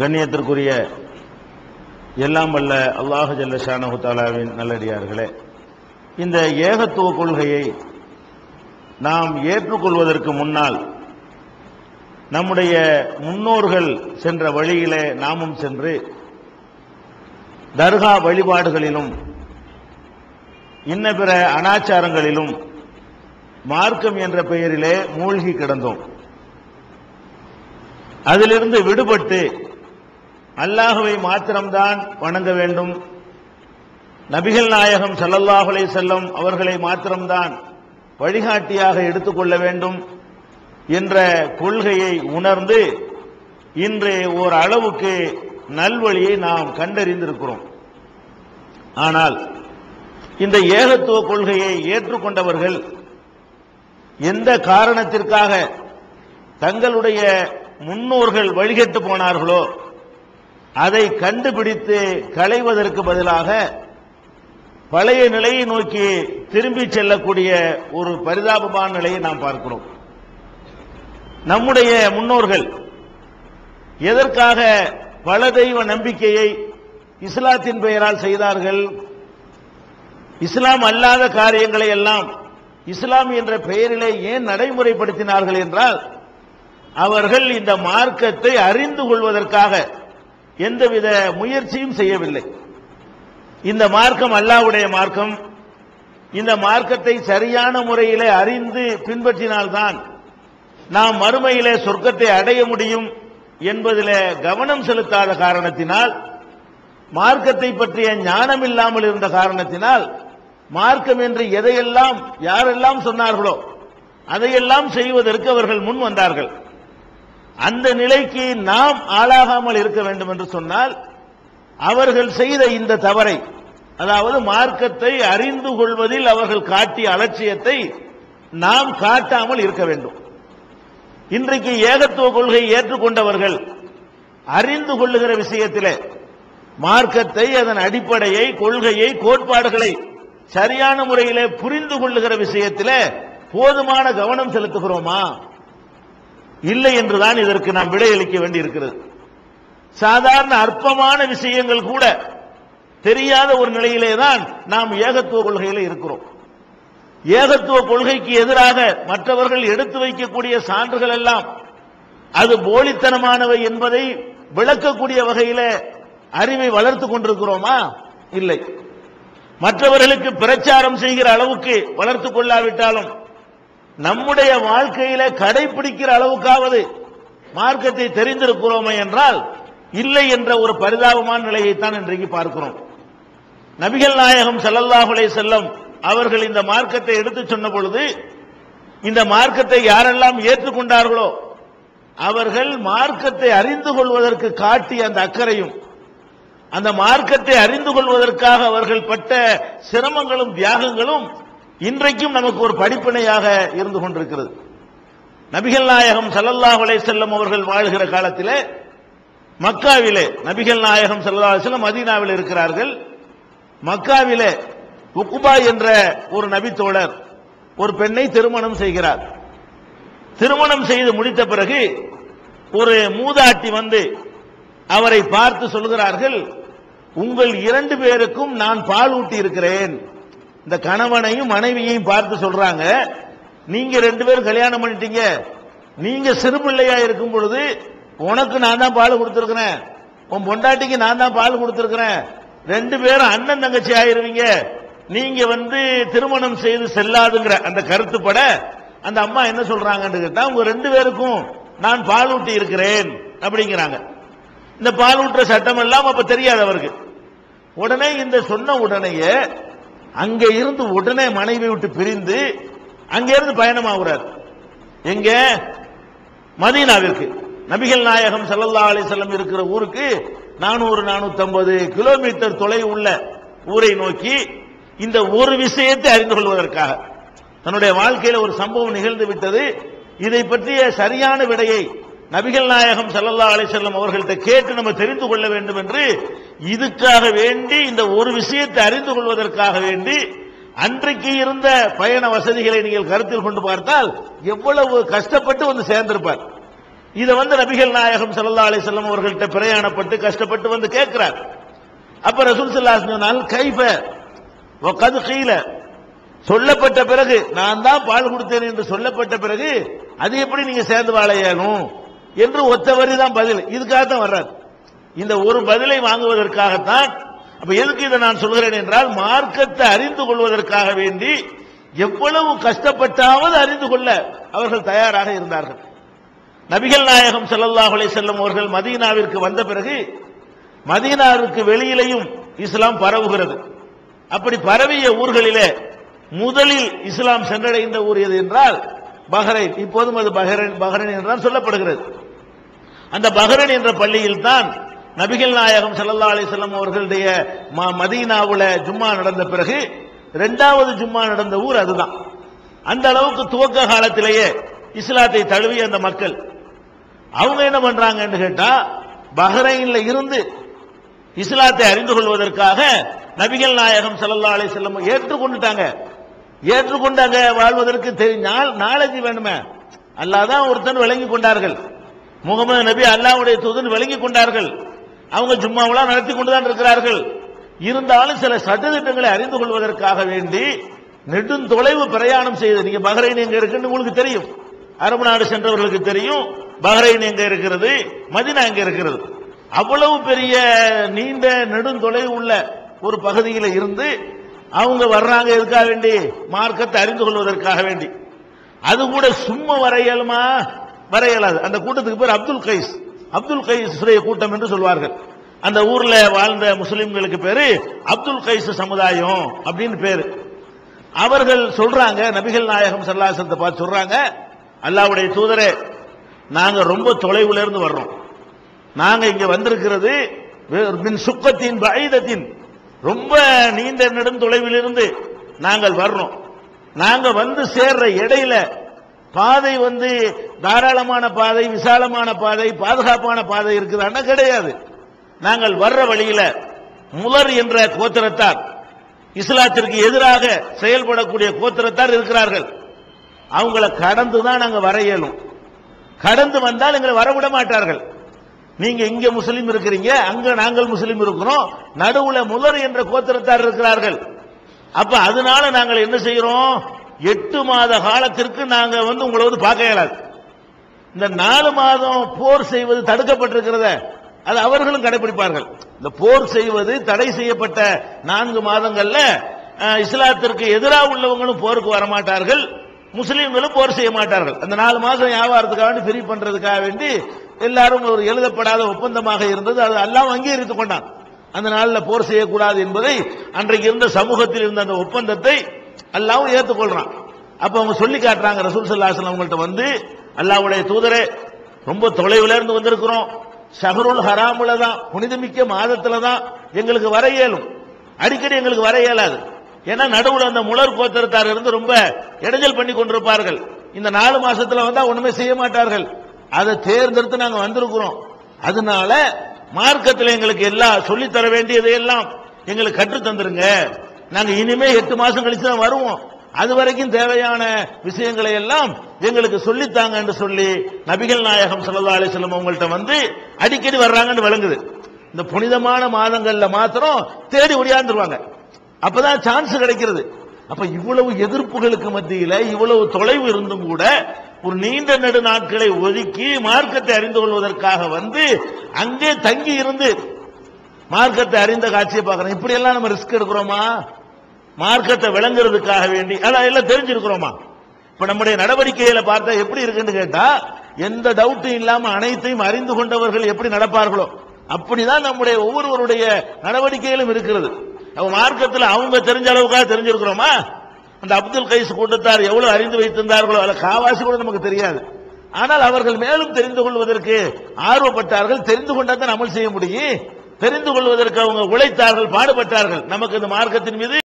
கண்ணியத்திற்குரிய எல்லாம் வல்ல அல்லாஹு ஜல்ல தாலாவின் நல்லடியார்களே இந்த ஏகத்துவ கொள்கையை நாம் ஏற்றுக்கொள்வதற்கு முன்னால் நம்முடைய முன்னோர்கள் சென்ற வழியிலே நாமும் சென்று தர்கா வழிபாடுகளிலும் இன்ன பிற அனாச்சாரங்களிலும் மார்க்கம் என்ற பெயரிலே மூழ்கி கிடந்தோம். அதிலிருந்து விடுபட்டு அல்லாஹுவை மாத்திரம்தான் வணங்க வேண்டும். நபிகள் நாயகம் ஸல்லல்லாஹு செல்லும் செல்லம் அவர்களை மாத்திரம்தான் வழிகாட்டியாக எடுத்துக்கொள்ள வேண்டும் என்ற கொள்கையை உணர்ந்து இன்று ஓர் அளவுக்கு நல்வழியை நாம் கண்டறிந்திருக்கிறோம். ஆனால் இந்த ஏகத்துவ கொள்கையை ஏற்றுக்கொண்டவர்கள் எந்த காரணத்திற்காக தங்களுடைய முன்னோர்கள் வழிகட்டு போனார்களோ அதை கண்டுபிடித்து களைவதற்கு பதிலாக பழைய நிலையை நோக்கி திரும்பி செல்லக்கூடிய ஒரு பரிதாபமான நிலையை நாம் பார்க்கிறோம். நம்முடைய முன்னோர்கள் எதற்காக பல தெய்வ நம்பிக்கையை இஸ்லாத்தின் பெயரால் செய்தார்கள்? இஸ்லாம் அல்லாத காரியங்களை எல்லாம் இஸ்லாம் என்ற பெயரிலே ஏன் நடைமுறைப்படுத்தினார்கள் என்றால் அவர்கள் இந்த மார்க்கத்தை அறிந்து கொள்வதற்காக எந்தவித முயற்சியும் செய்யவில்லை. இந்த மார்க்கம் அல்லாவுடைய மார்க்கம். இந்த மார்க்கத்தை சரியான முறையிலே அறிந்து பின்பற்றினால்தான் நாம் மறுமையிலே சொர்க்கத்தை அடைய முடியும் என்பதிலே கவனம் செலுத்தாத காரணத்தினால் மார்க்கத்தை பற்றிய ஞானம் இல்லாமல் இருந்த காரணத்தினால் மார்க்கம் என்று எதையெல்லாம் யாரெல்லாம் சொன்னார்களோ அதையெல்லாம் செய்வதற்கு அவர்கள் முன் வந்தார்கள். அந்த நிலைக்கு நாம் ஆளாகாமல் இருக்க வேண்டும் என்று சொன்னால் அவர்கள் செய்த இந்த தவறை அதாவது மார்க்கத்தை அறிந்து கொள்வதில் அவர்கள் காட்டிய அலட்சியத்தை நாம் காட்டாமல் இருக்க வேண்டும். இன்றைக்கு ஏகத்துவ கொள்கையை ஏற்றுக்கொண்டவர்கள் அறிந்து கொள்ளுகிற விஷயத்திலே மார்க்கத்தை அதன் அடிப்படையை கொள்கையை கோட்பாடுகளை சரியான முறையிலே புரிந்து கொள்ளுகிற விஷயத்திலே போதுமான கவனம் செலுத்துகிறோமா? இல்லை என்றுதான் இதற்கு நாம் விடையளிக்க வேண்டியிருக்கிறது. சாதாரண அற்பமான விஷயங்கள் கூட தெரியாத ஒரு நிலையிலே தான் நாம் ஏகத்துவ கொள்கையில இருக்கிறோம். ஏகத்துவ கொள்கைக்கு எதிராக மற்றவர்கள் எடுத்து வைக்கக்கூடிய சான்றுகள் எல்லாம் அது போலித்தனமானவை என்பதை விளக்கக்கூடிய வகையில அறிவை வளர்த்து கொண்டிருக்கிறோமா? இல்லை. மற்றவர்களுக்கு பிரச்சாரம் செய்கிற அளவுக்கு வளர்த்து கொள்ளாவிட்டாலும் நம்முடைய வாழ்க்கையில கடைபிடிக்கிற அளவுக்காவது மார்க்கத்தை தெரிந்திருக்கிறோமே என்றால் இல்லை என்ற ஒரு பரிதாபமான நிலையைத்தான் இன்றைக்கு பார்க்கிறோம். நபிகள் நாயகம் செல்லல்லாஹுலே செல்லம் அவர்கள் இந்த மார்க்கத்தை எடுத்து சொன்ன பொழுது இந்த மார்க்கத்தை யாரெல்லாம் ஏற்றுக்கொண்டார்களோ அவர்கள் மார்க்கத்தை அறிந்து கொள்வதற்கு காட்டிய அந்த அக்கறையும் அந்த மார்க்கத்தை அறிந்து கொள்வதற்காக அவர்கள் பட்ட சிரமங்களும் தியாகங்களும் இன்றைக்கும் நமக்கு ஒரு படிப்பினையாக இருந்து கொண்டிருக்கிறது. நபிகள் நாயகம் சல்லல்லா அலைஹி செல்லம் அவர்கள் வாழ்கிற காலத்திலே மக்காவிலே நபிகள் நாயகம் சல்லா செல்லம் மதீனாவில் இருக்கிறார்கள். மக்காவிலே உக்குபா என்ற ஒரு நபித்தோழர் ஒரு பெண்ணை திருமணம் செய்கிறார். திருமணம் செய்து முடித்த பிறகு ஒரு மூதாட்டி வந்து அவரை பார்த்து சொல்கிறார்கள் உங்கள் இரண்டு பேருக்கும் நான் பால் ஊட்டி இருக்கிறேன் இந்த கணவனையும் மனைவியையும் பார்த்து சொல்றாங்க நீங்க ரெண்டு பேரும் கல்யாணம் பண்ணிட்டீங்க. நீங்க சிறு பிள்ளையா இருக்கும் பொழுது உனக்கு நான் தான் பால் கொடுத்துருக்கிறேன். உன் பொண்டாட்டிக்கு நான் தான் பால் கொடுத்துருக்கிறேன். ரெண்டு பேரும் அண்ணன் தங்கச்சி ஆயிருவீங்க. நீங்க வந்து திருமணம் செய்து செல்லாதுங்கிற அந்த கருத்துப்பட அந்த அம்மா என்ன சொல்றாங்கன்னு கேட்டா உங்க ரெண்டு பேருக்கும் நான் பால் ஊட்டி இருக்கிறேன். அப்படிங்கிறாங்க. இந்த பால் ஊட்டுற சட்டம் எல்லாம் அப்ப தெரியாது அவருக்கு. உடனே இந்த சொன்ன உடனேயே அங்க இருந்து உடனே மனைவி விட்டு பிரிந்து அங்க இருந்து பயணமாகிறார். எங்க? மதீனாவிற்கு. நபிகள் நாயகம் சல்லல்லா அலைஹி இருக்கிற ஊருக்கு நானூறு நானூத்தி கிலோமீட்டர் தொலைவு உள்ள ஊரை நோக்கி இந்த ஒரு விஷயத்தை அறிந்து கொள்வதற்காக. தன்னுடைய வாழ்க்கையில ஒரு சம்பவம் நிகழ்ந்து விட்டது. இதை பற்றிய சரியான விடையை நபிகள் நாயகம் சல்லல்லா அலிசல்லம் அவர்கள்ட்ட கேட்டு நம்ம தெரிந்து கொள்ள வேண்டும் என்று இதுக்காக வேண்டி இந்த ஒரு விஷயத்தை அறிந்து கொள்வதற்காக வேண்டி அன்றைக்கு இருந்த பயண வசதிகளை நீங்கள் கருத்தில் கொண்டு பார்த்தால் எவ்வளவு கஷ்டப்பட்டு வந்து சேர்ந்திருப்பார். இதை வந்து நபிகள் நாயகம் சல்லா அலைஹி செல்லம் அவர்கள்ட்ட பிரயாணப்பட்டு கஷ்டப்பட்டு வந்து கேட்கிறார். அப்ப ரசூல் சல்லா சொன்னால் கைஃப கது கீல. சொல்லப்பட்ட பிறகு நான் தான் பால் கொடுத்தேன் என்று சொல்லப்பட்ட பிறகு அது எப்படி நீங்க சேர்ந்து வாழையணும் என்று ஒத்த வரி தான் பதில். இதுக்காக தான் வர்றார். இந்த ஒரு பதிலை வாங்குவதற்காகத்தான் அப்ப எதுக்கு இதை நான் சொல்கிறேன் என்றால் மார்க்கத்தை அறிந்து கொள்வதற்காக வேண்டி எவ்வளவு கஷ்டப்பட்டாவது அறிந்து கொள்ள அவர்கள் தயாராக இருந்தார்கள். நபிகள் நாயகம் செல்லல்லாஹுலே செல்லும் அவர்கள் மதீனாவிற்கு வந்த பிறகு மதீனாவிற்கு வெளியிலேயும் இஸ்லாம் பரவுகிறது. அப்படி பரவிய ஊர்களிலே முதலில் இஸ்லாம் சென்றடைந்த ஊர் எது என்றால் பஹ்ரைன். இப்போதும் அது பஹ்ரைன் பஹ்ரைன் என்றுதான் சொல்லப்படுகிறது. அந்த பஹரன் என்ற பள்ளியில் தான் நபிகள் நாயகம் சல்லா அலிசல்லாம் அவர்களுடைய ம- மதீனாவுல ஜும்மா நடந்த பிறகு இரண்டாவது ஜும்மா நடந்த ஊர் அதுதான். அந்த அளவுக்கு துவக்க காலத்திலேயே இஸ்லாத்தை தழுவிய அந்த மக்கள். அவங்க என்ன பண்றாங்கன்னு கேட்டா பஹ்ரைன்ல இருந்து இஸ்லாத்தை அறிந்து கொள்வதற்காக நபிகள் நாயகம் சல்லா அலி செல்லம் ஏற்றுக்கொண்டுட்டாங்க. ஏற்றுக்கொண்டாங்க வாழ்வதற்கு தெரிஞ்சால் நாலேஜ் வேணுமே. அல்லாதான் ஒருத்தன் விளங்கி கொண்டார்கள். முகமது நபி அல்லாவுடைய தூதன் விளங்கி கொண்டார்கள். அவங்க ஜும்மாவெல்லாம் நடத்தி கொண்டுதான் இருக்கிறார்கள். இருந்தாலும் சில சட்டத்திட்டங்களை அறிந்து கொள்வதற்காக வேண்டி நெடுந்தொலைவு பிரயாணம் செய்து நீங்க பஹ்ரைன் எங்க இருக்குன்னு உங்களுக்கு தெரியும். அரபு நாடு சென்றவர்களுக்கு தெரியும். பஹ்ரைன் எங்க இருக்கிறது? மதினா எங்க இருக்கிறது? அவ்வளவு பெரிய நீண்ட நெடுந்தொலைவு உள்ள ஒரு பகுதியில் இருந்து அவங்க வர்றாங்க எதுக்காக வேண்டி? மார்க்கத்தை அறிந்து கொள்வதற்காக வேண்டி. அது கூட சும்மா வர இயலுமா வர இயலாது. அந்த கூட்டத்துக்கு பேர் அப்துல் கைஸ். அப்துல் கைஸ் கூட்டம் என்று சொல்வார்கள். அந்த ஊர்ல வாழ்ந்த முஸ்லிம்களுக்கு பேரு அப்துல் கைஸ் சமுதாயம் அப்படின்னு பேரு. அவர்கள் சொல்றாங்க நபிகள் நாயகம் சல்லாசத்தை பார்த்து சொல்றாங்க அல்லாவுடைய தூதரே நாங்க ரொம்ப தொலைவுல இருந்து வர்றோம். நாங்க இங்க வந்திருக்கிறது மின் சுக்கத்தின் பயதத்தின் ரொம்ப நீண்ட நெடும் தொலைவிலிருந்து நாங்கள் வர்றோம். நாங்க வந்து சேர்ற இடையில பாதை வந்து தாராளமான பாதை விசாலமான பாதை பாதுகாப்பான பாதை இருக்குதான்னா கிடையாது. நாங்கள் வர்ற வழியில முலர் என்ற கோத்திரத்தார் இஸ்லாத்திற்கு எதிராக செயல்படக்கூடிய கோத்திரத்தார் இருக்கிறார்கள். அவங்கள கடந்து தான் நாங்கள் வர இயலும். கடந்து வந்தால் எங்களை வரவிட மாட்டார்கள். நீங்க இங்க முஸ்லீம் இருக்கிறீங்க அங்க நாங்கள் முஸ்லீம் இருக்கிறோம் நடுவுல முதல் என்ற கோத்திரத்தார் இருக்கிறார்கள். அப்ப அதனால நாங்கள் என்ன செய்யறோம்? எட்டு மாத காலத்திற்கு நாங்க வந்து உங்களை வந்து பார்க்க இயலாது இந்த நாலு மாதம் போர் செய்வது தடுக்கப்பட்டிருக்கிறத அது அவர்களும் கடைபிடிப்பார்கள் இந்த போர் செய்வது தடை செய்யப்பட்ட நான்கு மாதங்கள்ல இஸ்லாத்திற்கு எதிராக உள்ளவங்களும் போருக்கு வரமாட்டார்கள் முஸ்லீம்களும் போர் செய்ய மாட்டார்கள். அந்த நாலு மாதம் வியாபாரத்துக்காக வேண்டி ஃப்ரீ பண்றதுக்காக வேண்டி எல்லாரும் ஒரு எழுதப்படாத ஒப்பந்தமாக இருந்தது. அது எல்லாம் அங்கீகரித்துக் கொண்டான். அந்த நாளில் போர் செய்யக்கூடாது என்பதை அன்றைக்கு இருந்த சமூகத்தில் இருந்த அந்த ஒப்பந்தத்தை அல்லாவும் ஏற்றுக்கொள்றான் அப்ப அவங்க சொல்லி காட்டுறாங்க ரசூல் சல்லாஹ் அவங்கள்ட்ட வந்து அல்லாவுடைய தூதரே ரொம்ப தொலைவுல இருந்து வந்திருக்கிறோம். ஷஹருல் ஹராமுல தான் புனிதமிக்க மாதத்துல தான் எங்களுக்கு வர இயலும். அடிக்கடி எங்களுக்கு வர இயலாது. ஏன்னா நடுவுல அந்த முலர் கோத்திரத்தார் இருந்து ரொம்ப இடைஞ்சல் பண்ணி கொண்டிருப்பார்கள். இந்த நாலு மாசத்துல வந்தா ஒண்ணுமே செய்ய மாட்டார்கள். அதை தேர்ந்தெடுத்து நாங்க வந்திருக்கிறோம். அதனால மார்க்கத்தில் எங்களுக்கு எல்லாம் சொல்லித்தர தர எல்லாம் எங்களுக்கு கற்று தந்துருங்க. நாங்க இனிமே எட்டு மாசம் கழிச்சு தான் வருவோம். அது வரைக்கும் தேவையான விஷயங்களை எல்லாம் எங்களுக்கு சொல்லித்தாங்க என்று சொல்லி நபிகள் நாயகம் சல்லா அலைஹி வஸல்லம் அவங்கள்ட்ட வந்து அடிக்கடி வர்றாங்கன்னு விளங்குது. இந்த புனிதமான மாதங்கள்ல மாத்திரம் தேடி ஒடியாந்துருவாங்க அப்பதான் சான்ஸ் கிடைக்கிறது. அப்ப இவ்வளவு எதிர்ப்புகளுக்கு மத்தியில இவ்வளவு தொலைவு இருந்தும் கூட ஒரு நீண்ட நெடு நாட்களை ஒதுக்கி மார்க்கத்தை அறிந்து கொள்வதற்காக வந்து அங்கே தங்கி இருந்து மார்க்கத்தை அறிந்த காட்சியை பார்க்கறோம். இப்படி எல்லாம் நம்ம ரிஸ்க் எடுக்கிறோமா? மார்க்கத்தை விளங்குறதுக்காக வேண்டி. அதான் எல்லாம் தெரிஞ்சிருக்கிறோமா? இப்ப நம்முடைய நடவடிக்கையில பார்த்தா எப்படி இருக்குன்னு கேட்டா எந்த டவுட்டும் இல்லாம அனைத்தையும் அறிந்து கொண்டவர்கள் எப்படி நடப்பார்களோ அப்படிதான் நம்முடைய ஒவ்வொருவருடைய நடவடிக்கையிலும் இருக்கிறது. மார்க்கத்தில் அவங்க தெரிஞ்ச அளவுக்காக தெரிஞ்சிருக்கிறோமா? அந்த அப்துல் கைஸ் கூட்டத்தார் எவ்வளவு அறிந்து வைத்திருந்தார்களோ அல்ல காவாசி கூட நமக்கு தெரியாது. ஆனால் அவர்கள் மேலும் தெரிந்து கொள்வதற்கு ஆர்வப்பட்டார்கள். தெரிந்து கொண்டா தான் அமல் செய்ய முடியும். தெரிந்து கொள்வதற்கு அவங்க உழைத்தார்கள் பாடுபட்டார்கள். நமக்கு இந்த மார்க்கத்தின் மீது